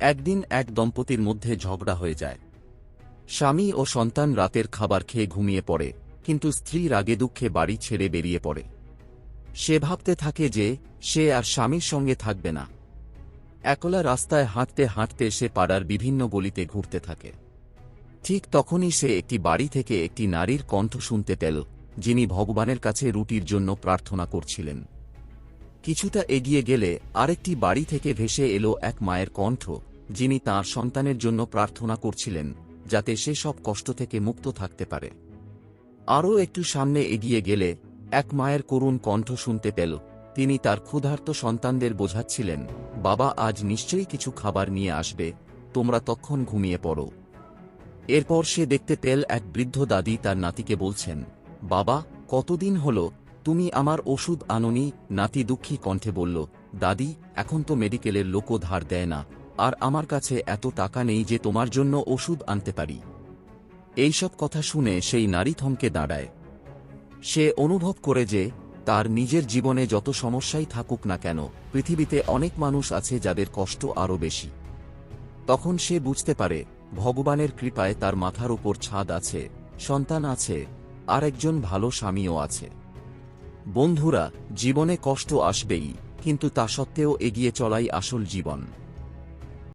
একদিন এক দম্পতির মধ্যে ঝগড়া হয়ে যায়। স্বামী ও সন্তান রাতের খাবার খেয়ে ঘুমিয়ে পড়ে, কিন্তু স্ত্রী রাগে দুঃখে বাড়ি ছেড়ে বেরিয়ে পড়ে। সে ভাবতে থাকে যে, সে আর স্বামীর সঙ্গে থাকবে না। একলা রাস্তায় হাঁটতে হাঁটতে সে পাড়ার বিভিন্ন গলিতে ঘুরতে থাকে। ঠিক তখনই সে একটি বাড়ি থেকে একটি নারীর কণ্ঠ শুনতে পেল, যিনি ভগবানের কাছে রুটির জন্য প্রার্থনা করছিলেন। কিছুটা এগিয়ে গেলে আরেকটি বাড়ি থেকে ভেসে এলো এক মায়ের কণ্ঠ, যিনি তার সন্তানের জন্য প্রার্থনা করছিলেন, যাতে সে সব কষ্ট থেকে মুক্ত থাকতে পারে। আরও একটু সামনে এগিয়ে গেলে এক মায়ের করুণ কণ্ঠ শুনতে পেল। তিনি তার ক্ষুধার্ত সন্তানদের বোঝাচ্ছিলেন, বাবা, আজ নিশ্চয়ই কিছু খাবার নিয়ে আসবে, তোমরা তখন ঘুমিয়ে পড়ো। এরপর সে দেখতে পেল এক বৃদ্ধ দাদি তার নাতিকে বলছেন, বাবা, কতদিন হল তুমি আমার ওষুধ আননি, নাতি দুঃখী কণ্ঠে বলল, দাদি, এখন তো মেডিকেলের লোকও ধার দেয় না, আর আমার কাছে এত টাকা নেই যে তোমার জন্য ওষুধ আনতে পারি। এইসব কথা শুনে সেই নারী থমকে দাঁড়ায়। সে অনুভব করে যে, তার নিজের জীবনে যত সমস্যাই থাকুক না কেন, পৃথিবীতে অনেক মানুষ আছে যাদের কষ্ট আরও বেশি। তখন সে বুঝতে পারে, ভগবানের কৃপায় তার মাথার উপর ছাদ আছে, সন্তান আছে আর একজন ভালো স্বামীও আছে। বন্ধুরা জীবনে কষ্ট আসবেই কিন্তু তা সত্ত্বেও এগিয়ে চলাই আসল জীবন।